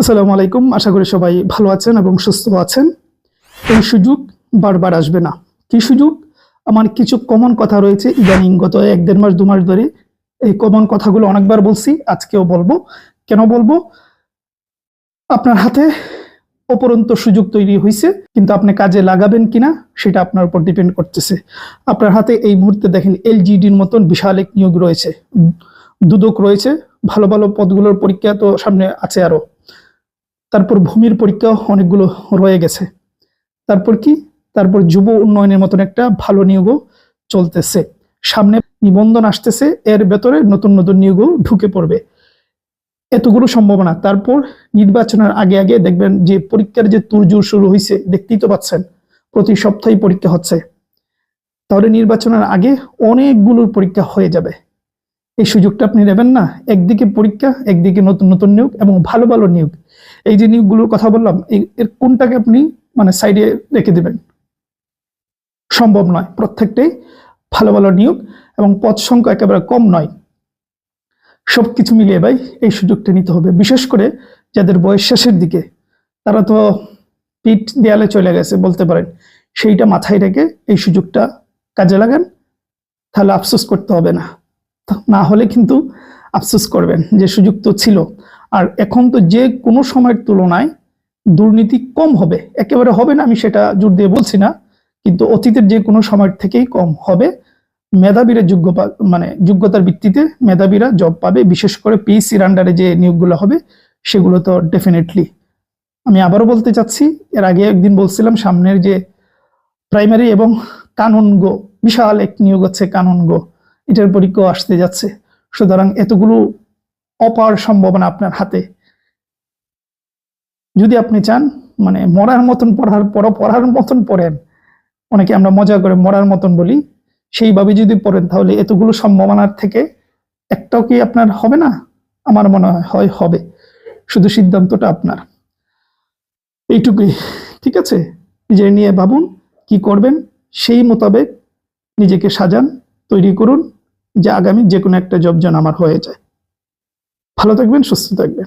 আসসালামু আলাইকুম। আশা করি সবাই ভালো আছেন এবং সুস্থ আছেন। এই সুযোগ বারবার আসবে না। কি সুযোগ? আমার কিছু কমন কথা রয়েছে ইদানিং গত এক দেড় মাস, দু মাস ধরে এই কমন কথাগুলো অনেকবার বলছি, আজকেও বলব। কেন বলব? আপনার হাতে অপরন্ত সুযোগ তৈরি হয়েছে কিন্তু আপনি কাজে লাগাবেন কিনা সেটা আপনার উপর ডিপেন্ড করতেছে। আপনার হাতে এই মুহূর্তে দেখেন এলজিডির মতন বিশাল এক নিয়োগ রয়েছে। দুদক রয়েছে। ভালো ভালো পদগুলোর পরীক্ষা তো সামনে আছে আরও। তারপর ভূমির পরীক্ষা অনেকগুলো রয়ে গেছে। তারপর কি? তারপর যুব উন্নয়নের মতন একটা ভালো নিয়োগও চলতেছে। সামনে নিবন্ধন আসতেছে, এর ভেতরে নতুন নতুন নিয়োগও ঢুকে পড়বে। এতগুলো সম্ভাবনা। তারপর নির্বাচনের আগে আগে দেখবেন যে পরীক্ষার যে তুরজুর শুরু হয়েছে দেখতেই তো পাচ্ছেন, প্রতি সপ্তাহে পরীক্ষা হচ্ছে। তাহলে নির্বাচনের আগে অনেকগুলো পরীক্ষা হয়ে যাবে। এই সুযোগটা আপনি নেবেন না। একদিকে পরীক্ষা, একদিকে নতুন নতুন নিয়োগ এবং ভালো ভালো নিয়োগ। এই যে নিয়োগগুলোর কথা বললাম এর কোনটাকে আপনি মানে সাইডে রেখে দেবেন? সম্ভব নয়। প্রত্যেকটাই ভালো ভালো নিয়োগ এবং পদ সংখ্যা একেবারে কম নয়। সব কিছু মিলিয়ে ভাই এই সুযোগটা নিতে হবে। বিশেষ করে যাদের বয়স শেষের দিকে, তারা তো পিঠ দেয়ালে চলে গেছে বলতে পারেন। সেইটা মাথায় রেখে এই সুযোগটা কাজে লাগান, তাহলে আফসোস করতে হবে না। না হলে কিন্তু আফসোস করবেন যে সুযোগ তো ছিল। আর এখন তো যে কোনো সময়ের তুলনায় দুর্নীতি কম হবে। একেবারে হবে না, আমি সেটা জোর দিয়ে বলছি না। কিন্তু অতীতের যে কোনো সময়ের থেকেই কম হবে। মেধাবীরা যোগ্য মানে যোগ্যতার ভিত্তিতে মেধাবীরা জব পাবে। বিশেষ করে পিএসসির আন্ডারে যে নিয়োগগুলো হবে, সেগুলো তো ডেফিনেটলি আমি আবারও বলতে চাচ্ছি, এর আগে একদিন বলছিলাম, সামনের যে প্রাইমারি এবং কানুন গো, বিশাল এক নিয়োগ হচ্ছে কানুন গো। এটার পরীক্ষাও আসতে যাচ্ছে। সুতরাং এতগুলো অপার সম্ভাবনা আপনার হাতে। যদি আপনি চান মানে মরার মতন পড়ার পর পড়ার মতন পড়েন, অনেকে আমরা মজা করে মরার মতন বলি, সেইভাবে যদি পড়েন, তাহলে এতগুলো সম্ভাবনার থেকে একটাও কি আপনার হবে না? আমার মনে হয় হবে। শুধু সিদ্ধান্তটা আপনার। এইটুকুই, ঠিক আছে? নিজে নিয়ে ভাবুন, কি করবেন, সেই মোতাবেক নিজেকে সাজান, তৈরি করুন। যে আগামী যে কোনো একটা জব যেন আমার হয়ে যায়। ভালো থাকবেন সুস্থ থাকবেন।